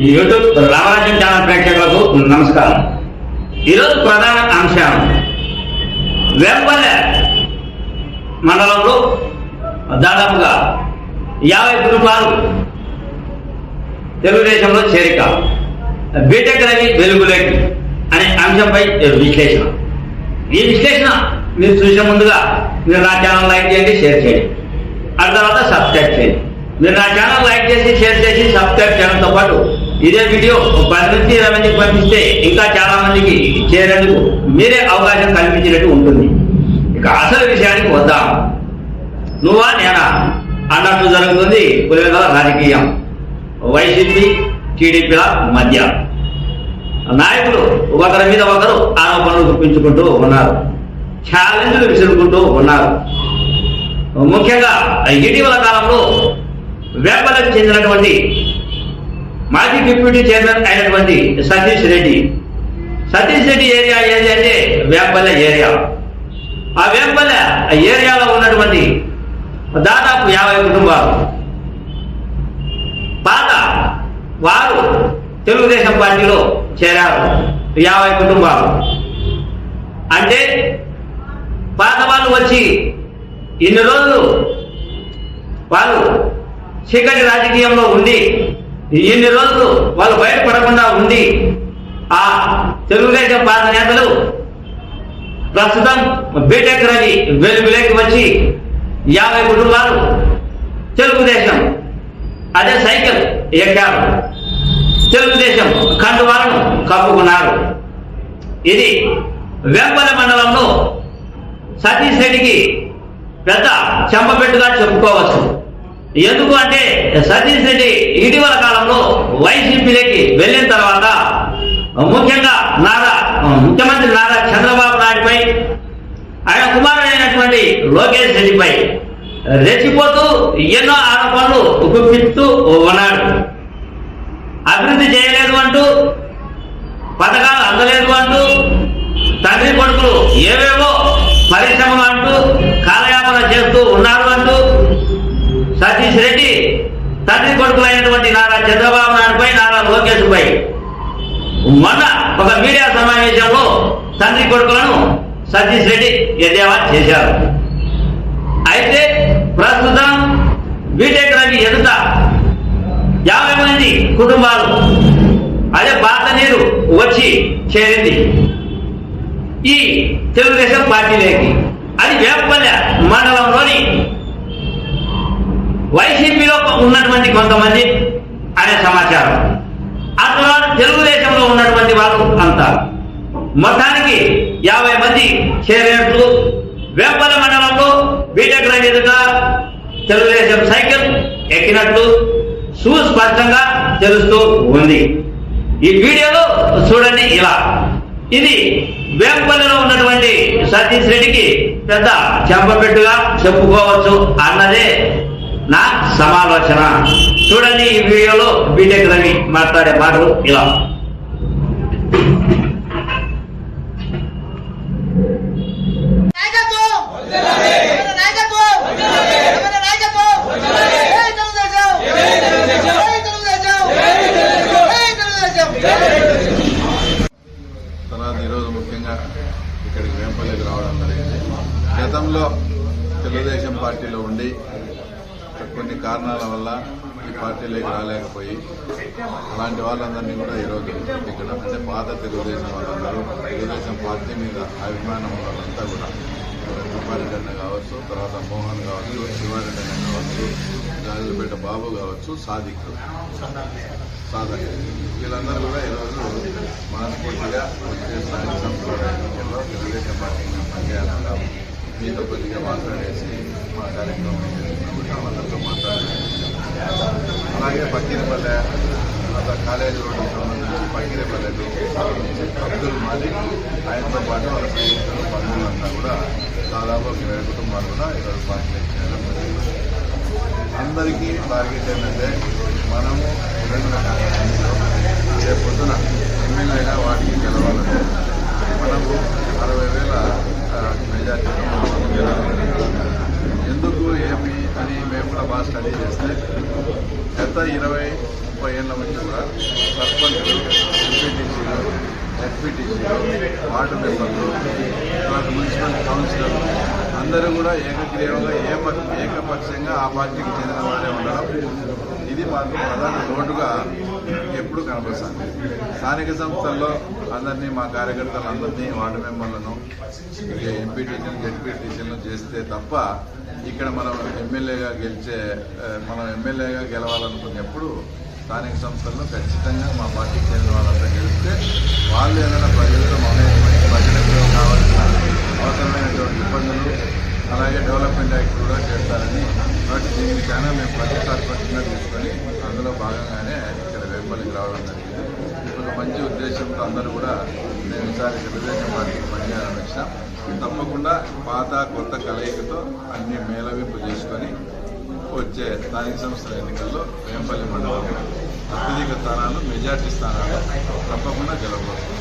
YouTube రామరాజ్యం channel ప్రేక్షకులకు నమస్కారం. ఈరోజు ప్రధాన అంశం వెంపల్లె మండలంలో దాదాపుగా యాభై కుటుంబాలు తెలుగుదేశంలో చేరిక. బీటెక్ రవి వెలుగులేటి అనే అంశంపై విశ్లేషణ. ఈ విశ్లేషణ మీరు చూసే ముందుగా మీరు నా ఛానల్ లైక్ చేయండి షేర్ చేయండి. ఆ తర్వాత సబ్స్క్రైబ్ చేయండి. మీరు నా ఛానల్ లైక్ చేసి షేర్ చేసి సబ్స్క్రైబ్ చేయడంతో పాటు ఇదే వీడియో ఒక పది నుంచి ఇరవై మందికి పంపిస్తే ఇంకా చాలా మందికి చేరేందుకు మీరే అవకాశం కల్పించినట్టు ఉంటుంది. ఇక అసలు విషయానికి వద్దాం. నువ్వా నేనా? అన్నట్టు జరుగుతుంది పులివెందుల రాజకీయం. వైసీపీ టీడీపీల మధ్య. నాయకులు ఒకరి మీద ఒకరు ఆరోపణలు గుర్తించుకుంటూ ఉన్నారు. ఛాలెంజ్లు విసురుకుంటూ ఉన్నారు. ముఖ్యంగా ఇటీవల కాలంలో వేపలకు చెందినటువంటి మాజీ డిప్యూటీ చైర్మన్ అయినటువంటి సతీష్ రెడ్డి. సతీష్ రెడ్డి ఏరియా ఏది అంటే వేపల్లె ఏరియా. ఆ వేపల్లె ఏరియాలో ఉన్నటువంటి దాదాపు యాభై కుటుంబాలు. పాత వారు తెలుగుదేశం పార్టీలో చేరారు. యాభై కుటుంబాలు. అంటే పాత వాళ్ళు వచ్చి ఇన్ని రోజులు వాళ్ళు చీకటి రాజకీయంలో ఉండి ఇన్ని రోజులు వాళ్ళు బయటపడకుండా ఉండి ఆ తెలుగుదేశం పార్టీ నేతలు ప్రస్తుతం బీటెక్ రవి వెలుగులోకి వచ్చి యాభై కుటుంబాలు తెలుగుదేశం అదే సైకిల్ ఎక్కారు. తెలుగుదేశం కండువాలను కప్పుకున్నారు. ఇది వెంపల మండలంలో సతీష్ రెడ్డికి పెద్ద చెంపపెట్టుగా చెప్పుకోవచ్చు. ఎందుకు అంటే సతీష్ రెడ్డి ఇటీవల కాలంలో వైసీపీలోకి వెళ్ళిన తర్వాత ముఖ్యంగా నారా ముఖ్యమంత్రి నారా చంద్రబాబు నాయుడుపై ఆయన కుమారుడైనటువంటి లోకేష్ రెడ్డిపై రెచ్చిపోతూ ఎన్నో ఆరోపణలు గుప్పిస్తూ ఉన్నాడు. అభివృద్ధి చేయలేదు అంటూ పథకాలు అందలేదు అంటూ తండ్రి కొడుకులు ఏవేవో తండ్రి కొడుకులైనటువంటి నారా చంద్రబాబు నాయుడుపై నారా లోకేష్ పై. మొన్న ఒక మీడియా సమావేశంలో తండ్రి కొడుకులను సతీష్ రెడ్డి ఎద్దేవా చేశారు. అయితే ప్రస్తుతం బీటెక్ రవి ఎదుట యాభై మంది కుటుంబాలు అదే పాత నీరు వచ్చి చేరింది. ఈ తెలుగుదేశం పార్టీలోకి. అది వేపల్లె మండలంలోని వైసీపీలో ఉన్నటువంటి కొంతమంది అనే సమాచారం. అట్లా తెలుగుదేశంలో ఉన్నటువంటి వాళ్ళు అంతా. మొత్తానికి యాభై మంది చేరేట్లు వేపల్లె మండలంలో బీటెక్ రైలు ఎదుట తెలుగుదేశం సైకిల్ ఎక్కినట్లు సుస్పష్టంగా తెలుస్తూ ఉంది. ఈ వీడియోలో చూడండి ఇలా. ఇది వేపల్లిలో ఉన్నటువంటి సతీష్ రెడ్డికి పెద్ద చెంపపెట్టుగా చెప్పుకోవచ్చు అన్నదే నా సమాలోచన. చూడండి ఈ వీడియోలో బీటెక్ రవి మాట్లాడే మాటలు ఇలా. తర్వాత ఈరోజు ముఖ్యంగా ఇక్కడికి వేంపల్లికి రావడం జరిగింది. గతంలో తెలుగుదేశం పార్టీలో ఉండి కారణాల వల్ల ఈ పార్టీలోకి రాలేకపోయి అలాంటి వాళ్ళందరినీ కూడా ఈరోజు ఇక్కడ అంటే పాత తెలుగుదేశం వాళ్ళందరూ తెలుగుదేశం పార్టీ మీద అభిమానం వాళ్ళంతా కూడా సుబ్బారెడ్డి అన్న కావచ్చు తర్వాత మోహన్ కావచ్చు శివారెడ్డి అన్న కావచ్చు గాజులపేట బాబు కావచ్చు సాదిక్ సాధక్ వీళ్ళందరూ కూడా ఈరోజు మనస్ఫూర్తిగా వచ్చే సాయంత్రం తెలుగుదేశం పార్టీ మీతో కొద్దిగా మాట్లాడేసి మా కార్యక్రమం చేసుకున్నప్పుడు వాళ్ళతో మాట్లాడేసి అలాగే పక్కీరపల్లె అలా కాలేజీ రోడ్డుకి సంబంధించి పక్కీరపల్లెకి అబ్దుల్ మాలిక్. ఆయనతో పాటు వాళ్ళ స్నేహితులు బంధువులు అంతా కూడా దాదాపు ఒక ఇరవై కుటుంబాలు కూడా ఈరోజు పార్టీ అందరికీ టార్గెట్ ఏంటంటే మనము కూడా బాగా స్టడీ చేస్తే గత ఇరవై ముప్పై ఏళ్ళ నుంచి కూడా సర్పంచ్ ఎంపీటీసీలు ఎఫ్పీటీసీలు వార్డు మెంబర్లు తర్వాత మున్సిపల్ కౌన్సిలర్లు అందరూ కూడా ఏకగ్రీవంగా ఏక ఏకపక్షంగా ఆ పార్టీకి చెందిన వారే ఉండడం ఇది మాకు ప్రధాన లోటుగా ఎప్పుడు కనపడుతుంది స్థానిక సంస్థల్లో అందరినీ మా కార్యకర్తలు అందరినీ వార్డు మెంబర్లను ఎంపీటీసీలు జడ్పీటీసీలను చేస్తే తప్ప ఇక్కడ మనం ఎమ్మెల్యేగా గెలిచే మనం ఎమ్మెల్యేగా గెలవాలనుకున్నప్పుడు స్థానిక సంస్థల్లో ఖచ్చితంగా మా పార్టీకి చెందిన వాళ్ళంతా గెలిస్తే వాళ్ళు ఏదైనా ప్రజలతో మమేకమై ప్రజలకు కావాల్సిన అవసరమైనటువంటి ఇబ్బందులు అలాగే డెవలప్మెంట్ యాక్ట్ కూడా చేస్తారని బట్ దీనికి చాలా మేము ప్రతిష్టాత్మకంగా తీసుకొని అందులో భాగంగానే ఇక్కడ వేపల్లికి రావడం జరిగింది. ఒక మంచి ఉద్దేశంతో అందరూ కూడా నేను ఈసారి తెలుగుదేశం పార్టీకి పనిచేయాలని వచ్చినా తప్పకుండా పాత కొత్త కలయికతో అన్ని మేళవింపు చేసుకొని వచ్చే స్థానిక సంస్థల ఎన్నికల్లో వేంపల్లి మండలం అత్యధిక స్థానాలు మెజార్టీ స్థానాలు తప్పకుండా గెలవబోతున్నాం.